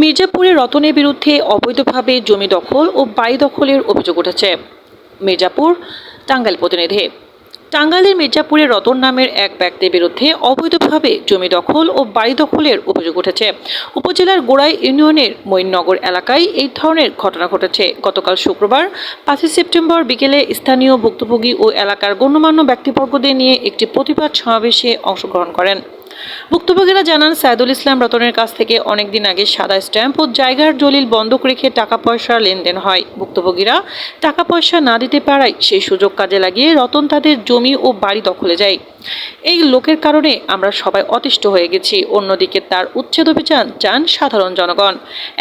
মির্জাপুরে রতনের বিরুদ্ধে অবৈধভাবে জমি দখল ও বাড়ি দখলের অভিযোগ উঠেছে। মির্জাপুর, টাঙ্গাইল প্রতিনিধি। টাঙ্গাইলের মির্জাপুরে রতন নামের এক ব্যক্তির বিরুদ্ধে অবৈধভাবে জমি দখল ও বাড়ি দখলের অভিযোগ উঠেছে। উপজেলার গোড়াই ইউনিয়নের মঈননগর এলাকায় এই ধরনের ঘটনা ঘটেছে। গতকাল শুক্রবার, পাঁচই সেপ্টেম্বর বিকেলে স্থানীয় ভুক্তভোগী ও এলাকার গণ্যমান্য ব্যক্তিবর্গদের নিয়ে একটি প্রতিবাদ সমাবেশে অংশগ্রহণ করেন। ভুক্তভোগীরা জানান, সাইদুল ইসলাম রতনের কাছ থেকে অনেকদিন আগে সাদা স্ট্যাম্প ও জায়গার দলিল বন্ধক রেখে টাকা পয়সার লেনদেন হয়। ভুক্তভোগীরা টাকা পয়সা না দিতে পারায় সেই সুযোগ কাজে লাগিয়ে রতন তাদের জমি ও বাড়ি দখলে যায়। এই লোকের কারণে আমরা সবাই অতিষ্ঠ হয়ে গেছি। অন্যদিকে তার উচ্ছেদ অভিযান চান সাধারণ জনগণ।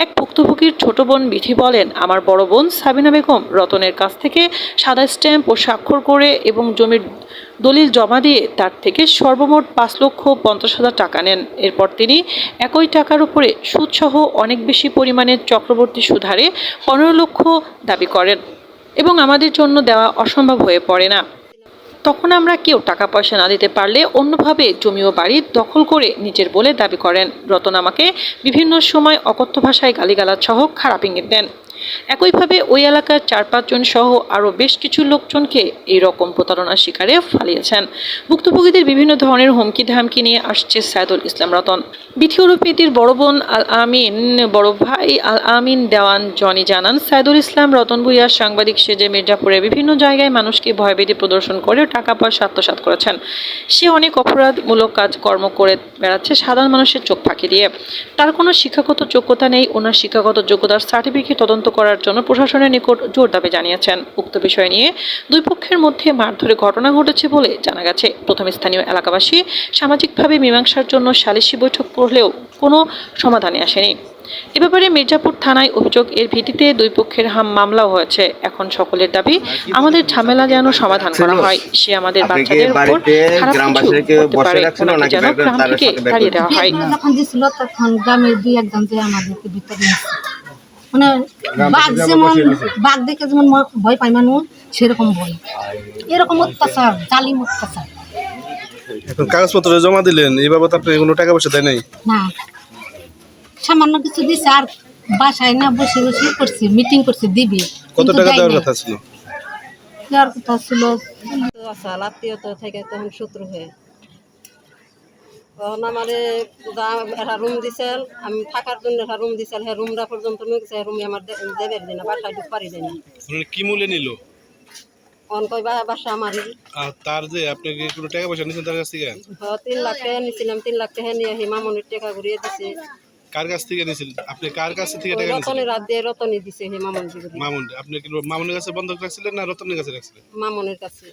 এক ভুক্তভোগীর ছোট বোন বিথি বলেন, আমার বড় বোন সাবিনা বেগম রতনের কাছ থেকে সাদা স্ট্যাম্প ও স্বাক্ষর করে এবং জমির দলিল জমা দিয়ে তার থেকে সর্বমোট পাঁচ লক্ষ পঞ্চাশ হাজার টাকা নেন। এরপর তিনি একই টাকার উপরে সুদসহ অনেক বেশি পরিমাণের চক্রবর্তী সুধারে পনেরো লক্ষ দাবি করেন এবং আমাদের জন্য দেওয়া অসম্ভব হয়ে পড়ে না। তখন আমরা কেউ টাকা পয়সা না দিতে পারলে অন্যভাবে জমি ও বাড়ি দখল করে নিজের বলে দাবি করেন। রতন আমাকে বিভিন্ন সময় অকথ্য ভাষায় গালিগালাজ সহ খারাপ ইঙ্গিত দেন। একইভাবে ওই এলাকার চার পাঁচজন সহ আরও বেশ কিছু লোকজনকে এই রকম প্রতারণার শিকারে ফালিয়েছেন। ভুক্তভোগীদের বিভিন্ন ধরনের হুমকি ধামকি নিয়ে আসছে সাইদুল ইসলাম রতন। বিথিউরোপীতির বড় বোন আল আমিন বড় ভাই আল আমিন দেওয়ান জনি জানান, সাইদুল ইসলাম রতন ভুইয়া সাংবাদিক সেজে মির্জাপুরে বিভিন্ন জায়গায় মানুষকে ভয়ভীতি প্রদর্শন করে টাকা পয়সা আত্মসাৎ করেছেন। সে অনেক অপরাধমূলক কাজকর্ম করে বেড়াচ্ছে সাধারণ মানুষের চোখ ফাঁকি দিয়ে। তার কোনো শিক্ষাগত যোগ্যতা নেই, ওনার শিক্ষাগত যোগ্যতার সার্টিফিকেট তদন্ত করার জন্য প্রশাসনের নিকট জোর দাবি জানিয়েছেন। উক্ত বিষয় নিয়ে দুই পক্ষের মধ্যে মারধরের ঘটনা ঘটেছে বলে জানা গেছে। প্রথম স্থানীয় এলাকাবাসী সামাজিকভাবে মীমাংসার জন্য সালিশি বৈঠক করলেও কোনো সমাধানে আসেনি। এ ব্যাপারে মির্জাপুর থানায় অভিযোগ এর ভিত্তিতে দুই পক্ষের হাম মামলাও হয়েছে। এখন সকলের দাবি আমাদের ঝামেলা যেন সমাধান করা হয়। সে আমাদের বাচ্চাদের উপর খারাপ কিছু করতে পারে রাখছিল ওনাকে নাকি যেন গ্রাম থেকে তাড়িয়ে দেওয়া হয়। তখন গ্রামের দুই একজন আমাদেরকে মানে বাঘ যেমন বাঘ দেখে যেমন ভয় পায় মানুষ সেরকম ভয় এরকম অত্যাচার জালিম অত্যাচার। এখন কাগজপত্র জমা দিলেন এই বাবদ আপনি কোনো টাকা পয়সা দেয় নাই? না। সামান্য কিছু দিছে আর বাসায় না বসে বসে করছি মিটিং করছি দিবি। কত টাকা দেওয়ার কথা ছিল? দেওয়ার কথা ছিল আসাল আত্মীয়তা থেকে তখন শত্রু হয়ে তখন আমারে একটা রুম দিছিল আমি থাকার জন্য একটা রুম দিছিল হ্যাঁ রুমটা পর্যন্ত নিয়ে গেছে রুমে আমার দেবের দিনা বাসায় ঢুক পারি দেয় না মানে কি মূল্যে নিল? অন কই বাসা আমারই। তার যে আপনি কি কোনো টাকা পয়সা নিয়েছেন তার কাছ থেকে? হ, তিন লাখ টাকা নিয়েছিলাম তিন লাখ টাকা নিয়ে আহি মামনির টাকা ঘুরিয়ে দিছে। কার কাছ থেকে নিয়েছিলেন আপনি কার কাছ থেকে টাকা নিয়েছিলেন রতনের রাত দিয়ে রতনই দিছে হে মামনি মামুন আপনি কি মামুনের কাছে বন্ধক রাখছিলেন না রতনের কাছে রাখছিলেন? মামনির কাছে।